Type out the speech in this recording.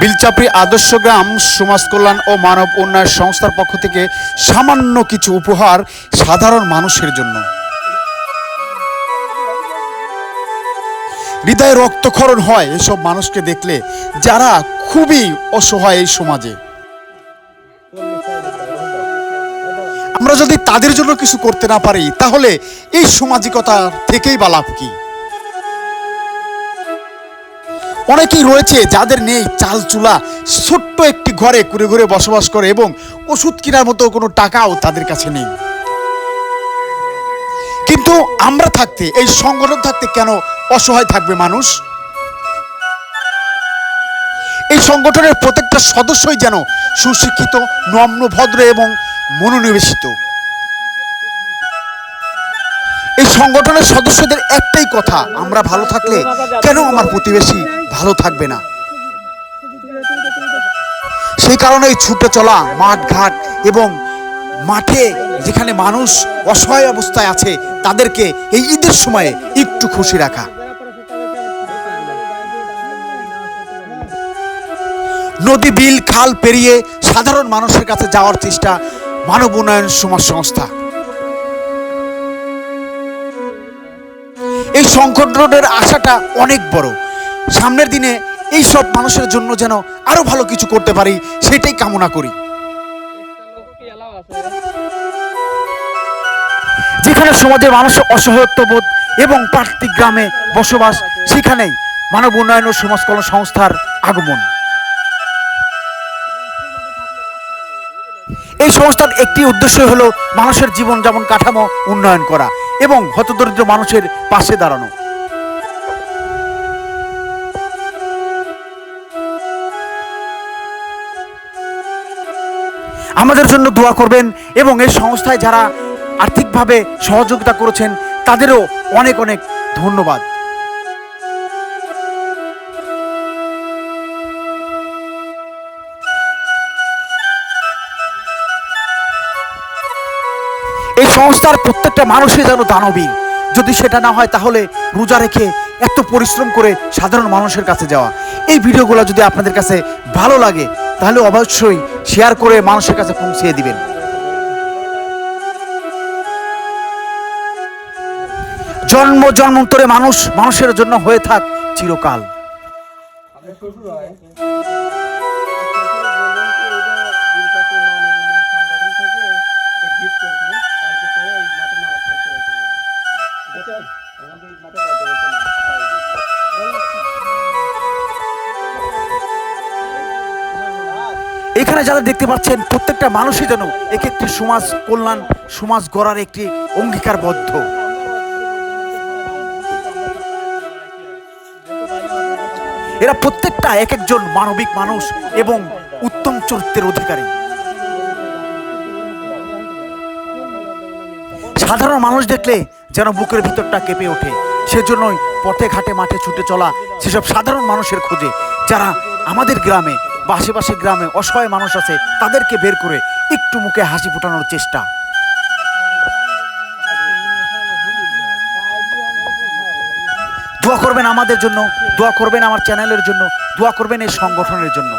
বিলচাপড়ি আদর্শ গ্রাম, সমাজ কল্যাণ ও মানব উন্নয়ন সংস্থার পক্ষ থেকে সামান্য কিছু উপহার সাধারণ মানুষের জন্য। হৃদয়ে রক্তক্ষরণ হয় এসব মানুষকে দেখলে যারা খুবই অসহায় এই সমাজে। আমরা যদি তাদের জন্য কিছু করতে না পারি, তাহলে এই সামাজিকতা থেকেই বা লাভ কি? অনেকেই রয়েছে যাদের নেই চাল চুলা, ছোট্ট একটি ঘরে ঘুরে ঘুরে বসবাস করে এবং ওষুধ কেনার মতো কোনো টাকাও তাদের কাছে নেই। কিন্তু আমরা থাকতে, এই সংগঠন থাকতে কেন অসহায় থাকবে মানুষ? এই সংগঠনের প্রত্যেকটা সদস্যই যেন সুশিক্ষিত, নম্র, ভদ্র এবং মনোনিবেশিত। সংগঠনের সদস্যদের একটাই কথা, আমরা ভালো থাকলে কেন আমার প্রতিবেশী ভালো থাকবে না? সেই কারণেই ছুটে চলা মাঠ ঘাট এবং মাঠে যেখানে মানুষ অসহায় অবস্থায় আছে, তাদেরকে এই ঈদের সময়ে একটু খুশি রাখা। নদী, বিল, খাল পেরিয়ে সাধারণ মানুষের কাছে যাওয়ার চেষ্টা মানব উন্নয়ন সমাজ সংস্থা। এই সংগঠনের আশাটা অনেক বড়। সামনের দিনে এই সব মানুষের জন্য যেন আরও ভালো কিছু করতে পারি, সেটাই কামনা করি। যেখানে সমাজের মানুষ অসহায়ত্ববোধ এবং প্রান্তিক গ্রামে বসবাস, সেখানেই মানব উন্নয়ন ও সমাজ কল্যাণ সংস্থার আগমন। এই সংস্থার একটি উদ্দেশ্য হলো মানুষের জীবনযাপন কাঠামো উন্নয়ন করা। এবং হতদরিদ্র মানুষের পাশে দাঁড়ানো। আমাদের জন্য দোয়া করবেন এবং এই সংস্থায় যারা আর্থিকভাবে সহযোগিতা করেছেন, তাদেরও অনেক অনেক ধন্যবাদ। এই সংস্থার প্রত্যেকটা মানুষই যেন দানবীর যদি সেটা না হয়, তাহলে রোজা রেখে এত পরিশ্রম করে সাধারণ মানুষের কাছে যাওয়া। এই ভিডিওগুলো যদি আপনাদের কাছে ভালো লাগে, তাহলে অবশ্যই শেয়ার করে মানুষের কাছে পৌঁছিয়ে দিবেন। জন্ম, জন্মান্তরে মানুষ, মানুষের জন্য হয়ে থাক চিরকাল। এখানে যারা দেখতে পাচ্ছেন, প্রত্যেকটা মানুষই যেন এক একটি সমাজ কল্যাণ, সমাজ গড়ার একটি অঙ্গীকারবদ্ধ। এরা প্রত্যেকটা এক একজন মানবিক মানুষ এবং উত্তম চরিত্রের অধিকারী। সাধারণ মানুষ দেখলে যেন বুকের ভিতরটা কেঁপে ওঠে। সেজন্যই পথে ঘাটে মাঠে ছুটে চলা সেসব সাধারণ মানুষের খোঁজে, যারা আমাদের গ্রামে আশেপাশে গ্রামে অসহায় মানুষ আছে, তাদেরকে বের করে একটু মুখে হাসি ফুটানোর চেষ্টা। দোয়া করবেন আমাদের জন্য, দোয়া করবেন আমার চ্যানেলের জন্য, দোয়া করবেন এই সংগঠনের জন্য।